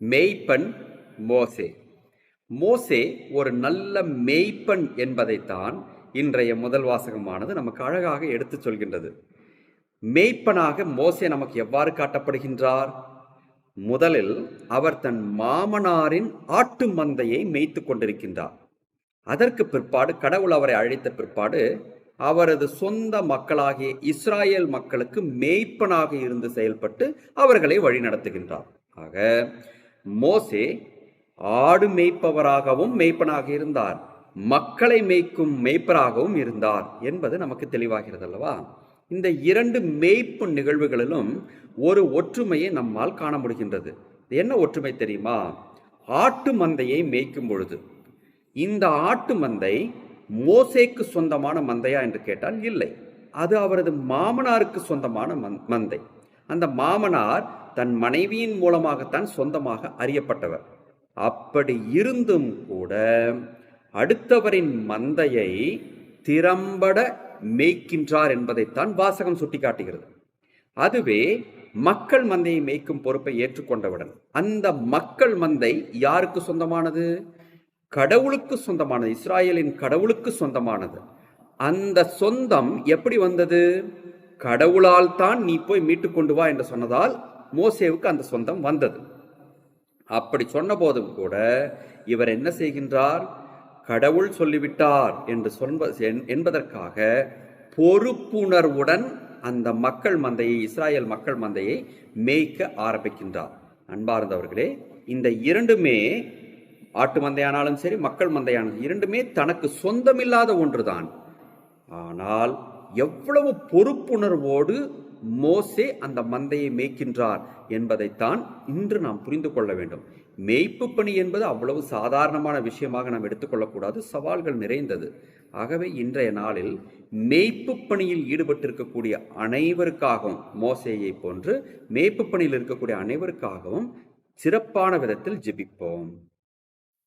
மெய்ப்பன் மோசே. மோசே ஒரு நல்ல மெய்ப்பன் என்பதைத்தான் இன்றைய முதல் வாசகமானது நமக்கு அழகாக எடுத்துச் சொல்கின்றது. மெய்ப்பனாக மோசே நமக்கு எவ்வாறு காட்டப்படுகின்றார்? முதலில் அவர் தன் மாமனாரின் ஆட்டு மந்தையை மேய்த்து கொண்டிருக்கின்றார். அதற்கு பிற்பாடு கடவுள் அவரை அழைத்த பிற்பாடு அவரது சொந்த மக்களாகிய இஸ்ராயேல் மக்களுக்கு மேய்ப்பனாக இருந்து செயல்பட்டு அவர்களை வழிநடத்துகின்றார். ஆக மோசே ஆடு மேய்ப்பவராகவும் மேய்ப்பனாக இருந்தார். மக்களை மேய்க்கும் மேய்ப்பராகவும் இருந்தார் என்பது நமக்கு தெளிவாகிறது அல்லவா? இந்த இரண்டு மேய்ப்பு நிகழ்வுகளிலும் ஒரு ஒற்றுமையை நம்மால் காண முடிகின்றது. என்ன ஒற்றுமை தெரியுமா? ஆட்டு மந்தையை மேய்க்கும் பொழுது. இந்த ஆட்டு மந்தை மோசேக்கு சொந்தமான மந்தையா என்று கேட்டால் இல்லை. அது அவரது மாமனாருக்கு சொந்தமான மந்- மந்தை. அந்த மாமனார் தன் மனைவியின் மூலமாகத்தான் சொந்தமாக அறியப்பட்டவர். அப்படி இருந்தும் கூட அடுத்தவரின் மந்தையை திறம்பட மேய்க்கின்றார் என்பதைத்தான் வாசகம் சுட்டிக்காட்டுகிறது. அதுவே மக்கள் மந்தையை மேய்க்கும் பொறுப்பை ஏற்றுக்கொண்டவுடன் அந்த மக்கள் மந்தை யாருக்கு சொந்தமானது? கடவுளுக்கு சொந்தமானது இஸ்ராயேலின் கடவுளுக்கு சொந்தமானது. அந்த சொந்தம் எப்படி வந்தது? கடவுளால் தான் நீ போய் மீட்டு கொண்டு வா என்று சொன்னதால் மோசேவுக்கு அந்த சொந்தம் வந்தது. அப்படி சொன்ன போதும் கூட இவர் என்ன செய்கின்றார்? கடவுள் சொல்லிவிட்டார் என்று சொல்வ என்பதற்காக பொறுப்புணர்வுடன் அந்த மக்கள் மந்தையை இஸ்ராயேல் மக்கள் மந்தையை மேய்க்க ஆரம்பிக்கின்றார். அன்பார்ந்தவர்களே இந்த இரண்டுமே ஆட்டு மந்தையானாலும் சரி மக்கள் மந்தையானாலும் இரண்டுமே தனக்கு சொந்தமில்லாத ஒன்றுதான். ஆனால் எவ்வளவு பொறுப்புணர்வோடு மோசே அந்த மந்தையை மேய்க்கின்றார் என்பதைத்தான் இன்று நாம் புரிந்து கொள்ள வேண்டும். மேய்ப்பு பணி என்பது அவ்வளவு சாதாரணமான விஷயமாக நாம் எடுத்துக்கொள்ளக்கூடாது. சவால்கள் நிறைந்தது. ஆகவே இன்றைய நாளில் மேய்ப்பு பணியில் ஈடுபட்டிருக்கக்கூடிய அனைவருக்காகவும் மோசையை போன்று மேய்ப்பு பணியில் இருக்கக்கூடிய அனைவருக்காகவும் சிறப்பான விதத்தில் ஜெபிப்போம்.